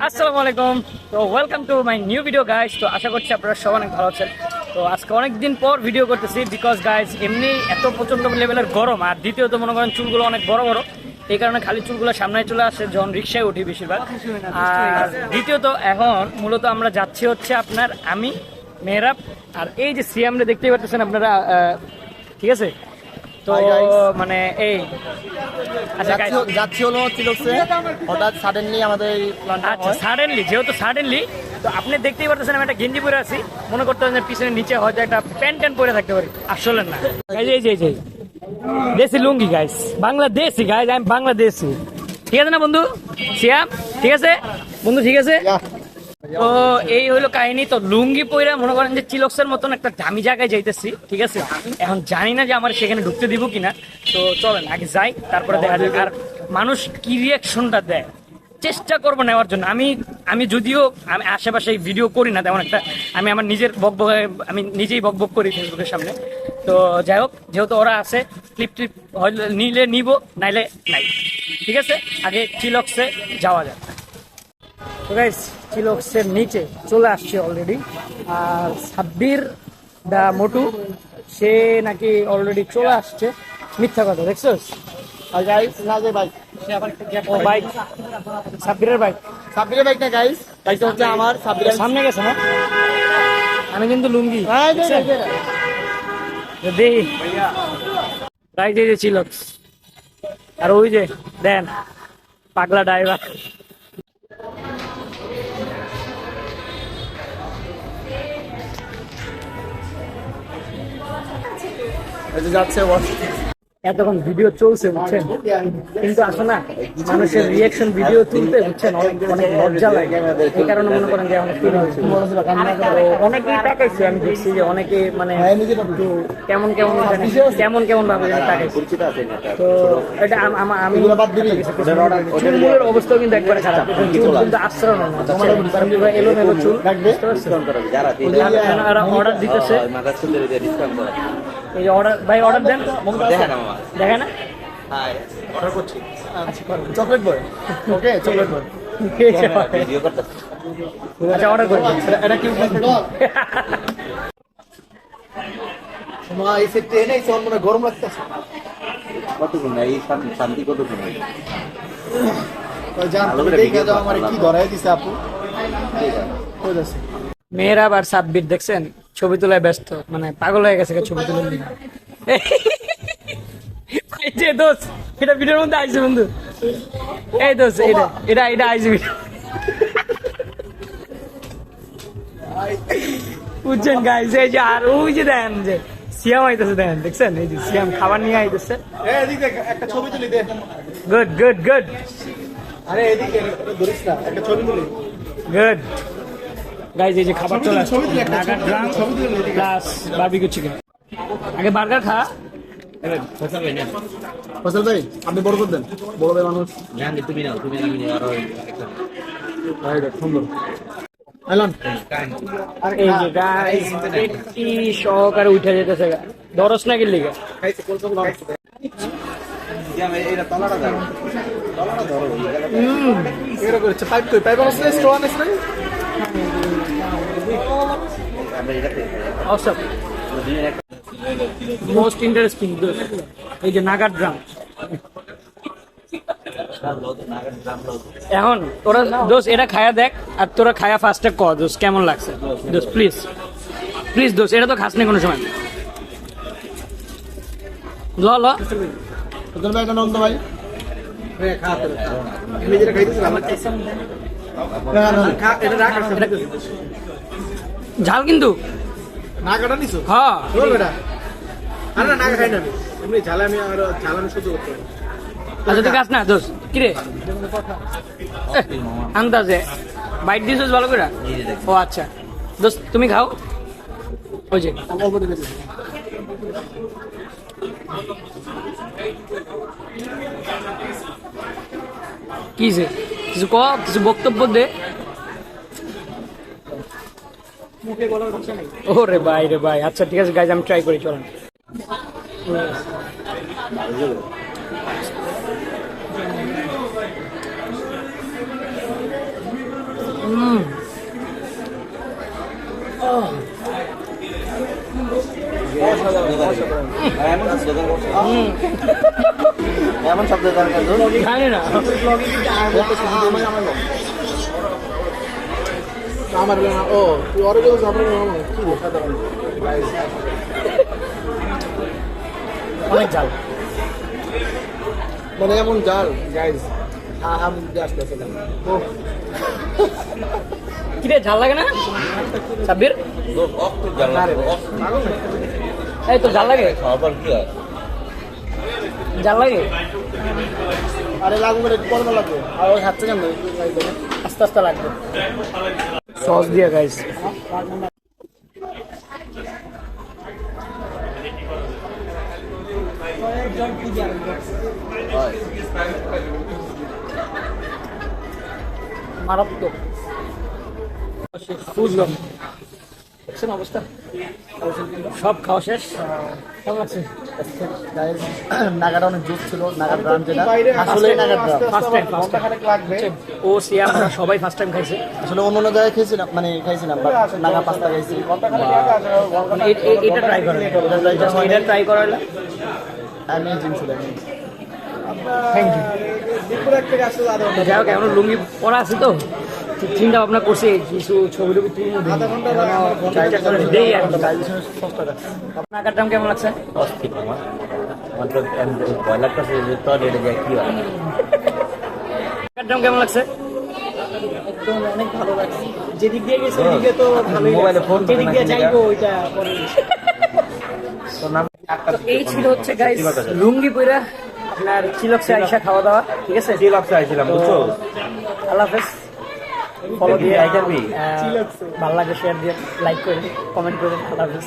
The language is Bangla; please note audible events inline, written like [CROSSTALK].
আসসালামু আলাইকুম। তো welcome to my new video guys তো আশা করছি আপনারা সব অনেক ভালো আছেন। তো আজকে অনেক দিন পর ভিডিও করতেছি বিকজ গাইজ এমনি এত প্রচণ্ড লেভেলের গরম। আর দ্বিতীয়ত মনে করেন চুলগুলো অনেক বড় বড়। এই কারণে খালি চুলগুলো সামনে চলে আসে যখন রিক্সায় উঠি বেশিরভাগ। আর দ্বিতীয়ত এখন মূলত আমরা যাচ্ছি হচ্ছে আপনার আমি মেহরাব। আর এই যে সিএমরে দেখতেই পাচ্ছেন আপনারা ঠিক আছে? তো মানে এই যাচ্ছি- যাচ্ছি হলো চিলক্সে হঠাৎ সাডেনলি আমাদের এই প্ল্যানটা আচ্ছা সাডেনলি যেহেতু সাডেনলি তো আপনি দেখতেই পারতেছেন আমি একটা গেঞ্জি পরে আছি। মনে করতে যে পিছনে নিচে হয়তো একটা প্যান্ট ট্যান্ট পরে থাকতে পারি। আসলে না। এই যে এই দেশি লুঙ্গি গাইস বাংলাদেশি গাইস আমি বাংলাদেশি। ঠিক আছে না বন্ধু? সিয়াম ঠিক আছে? বন্ধু ঠিক আছে? তো এই হলো কাহিনী। তো লুঙ্গি পইরা মনে করেন যে চিলক্সের মতন একটা দামি জায়গায় যাইতেছি, ঠিক আছে? এখন জানি না যে আমার সেখানে ঢুকতে দিব কিনা। তো চলেন, আগে যাই, তারপরে দেখা যাক। আর মানুষ কি রিয়াকশনটা দেয়? চেষ্টা করব নেওয়ার জন্য। আমি আমি যদিও আমি আশেপাশে ভিডিও করি না, তেমন একটা। আমি আমার নিজের বক আমি নিজেই বক বক করি ফেসবুকের সামনে। তো যাই হোক, যেহেতু ওরা আছে ক্লিপ টিপ নিলে নিব, নাইলে নাই। ঠিক আছে? আগে চিলক্সে যাওয়া যাক। গাইস চিলক্সের নিচে চলে আসছে অলরেডি আর সাব্বির দা মোটু সে নাকি অলরেডি চলে আসছে। মিথ্যা কথা দেখছোস আর গাইস না যে বাইক ও বাইক সাব্বিরের বাইক সাব্বিরের বাইক না গাইস বাইকটা হচ্ছে আমার সাব্বিরের সামনে গেছে না? আমি কিন্তু লুঙ্গি। হ্যাঁ এই যে, দেখছেন? এই যে। দেহি রাইট এই যে চিলক্স আর ওই যে দেন পাগলা ড্রাইভার এই যে যাচ্ছে এতক্ষণ ভিডিও চলছে বুঝছেন? কিন্তু আসলে না মানুষের রিয়াকশন ভিডিও তুলতে বুঝছেন অনেক অনেক লজ্জা লাগে। এই কারণে মনে করেন যে অনেক অনেকেই তাকাইছে আমি দেখছি যে অনেকে মানে কেমন কেমন কেমন কেমন ভাবে তাকাইছে। তো এটা আম- চুলগুলোর অবস্থাও কিন্তু একবারে খারাপ। চুল কিন্তু আশ্রয় না পুরো এলোমেলো চুল? অর্ডার দিতেছে। এই যে অর্ডার ভাই অর্ডার দেন। দেখে না? Chocolate boy. Okay chocolate boy. আচ্ছা অর্ডার করে। দিন। এটা কি মা এই সেটে এনে এই মনে গরম লাগতেছে। কতক্ষণ এই শান্তি- কতক্ষণ মেয়েরা আর সাব্বির দেখছেন? ছবি তোলায় ব্যস্ত মানে পাগল হয়ে গেছে ছবি তুলে নিয়ে। যে দোষ এটা ভিডিওর মধ্যে আইছে বন্ধু। এই দোষ এটা এটা এটা আইছে বুঝছেন গাইছে এই যে আর ওই যে দেন যে সিয়াম আইতেছে দেন দেখছেন? এই যে সিয়াম খাবার নিয়ে আইতেছে। একটা ছবি তুলি দে। গুড গুড গুড আরে এদিকে ধরিস না একটা ছবি তুলি। গুড গাইজ এই যে খাবার চলে আসছে ড্রাম। প্লাস বারবিকিউ চিকেন আগে বার্গার খা। ফসল ভাই আপনি বড় করে দেন। বড় ভাই মানুষ। তুমি নাও, তুমি সুন্দর। সহকারে উঠে যেতেছে। দরস না গেলি এই- এইটা তলাটা দাও। তলাটা মোস্ট ইন্টারেস্টিং এই যে নাগার ড্রাম এখন তোরা দোষ এটা খায়া দেখ আর তোরা খায়া ফার্স্টে ক দোষ কেমন লাগছে? দোষ প্লিজ প্লিজ দোষ এটা তো খাস নি কোনো সময়। ল ল। ভাই নন্দ ভাই। এটা রাখ। ঝাল কিন্তু। না কাটা নিছো? হ্যাঁ। বল বেটা। আরে না খাই না এমনি ঝালে আমি আর ঝাল আমি সহ্য করতে আচ্ছা তুই না দোষ কিরে আন্দাজে বাইট দিছিস ভালো করে? ও আচ্ছা। দোস্ত তুমি খাও। ওই যে। অল্প কি যে? কিছু ক কিছু বক্তব্য দে। মুখে বলার ভাষা ওরে ভাই রে ভাই। আচ্ছা ঠিক আছে গাইজ আমি ট্রাই করি চলেন। এমন শব্দ জানি না। আমার ও তুই ওরে বলছিস আপনার কি? অনেক জাল। মানে এমন জাল গাইজ আম আসতেছে ও। কিরে ঝাল লাগে না? সাব্বির? অক্ট জ্বালা এই তো ঝাল লাগে? খাবার কি হয় ঝাল লাগে? আরে লাগু করে পরে লাগবে। আর ওই হাতে কেন আস্তে আস্তে লাগবে। সস দিয়ে গাইস মারাত্মক বুঝলাম দেখছেন অবস্থা? সব খাওয়া শেষ? কেমন [COUGHS] নাগাটা অনেক জোর ছিল নাগার গ্রাম যেটা। আসলে ফার্স্ট টাইম ফার্স্ট টাইম ও সিয়া আমরা সবাই ফার্স্ট টাইম খাইছে। আসলে অন্য অন্য জায়গায় খেয়েছিলাম মানে খাইছিলাম নাগা পাস্তা খাইছি। এটা ট্রাই করেন। এটা ট্রাই করা হলো অ্যামেজিং ছিল থ্যাংক ইউ যাই হোক এখন লুঙ্গি পরা আছে তো? চিন্তা ভাবনা করছি কিছু ছবি টবি তুলবো ঠিকঠাক করে দেই আর কি। নাকার দাম কেমন লাগছে? অস্থির আমার। আমার ভয় লাগতেছে যে তোর এটা যায় কি হয়? দাম কেমন লাগছে? একদম অনেক ভালো লাগছে। যেদিক দিয়ে গেছে ওদিক তো ভালোই মোবাইলে ফোন যেদিক দিয়ে যাইবো ওইটা পরে তোর নাম? তো এই ছিল হচ্ছে গাইস লুঙ্গি পইরা আপনার চিলকসে আইসা খাওয়া দাওয়া ঠিক আছে? আইছিলাম বুঝছ? আল্লাহ হাফেজ। ফলো দিয়ে আই করবি ভালো লাগে শেয়ার দিয়ে লাইক করে কমেন্ট করে আল্লাহ হাফেজ।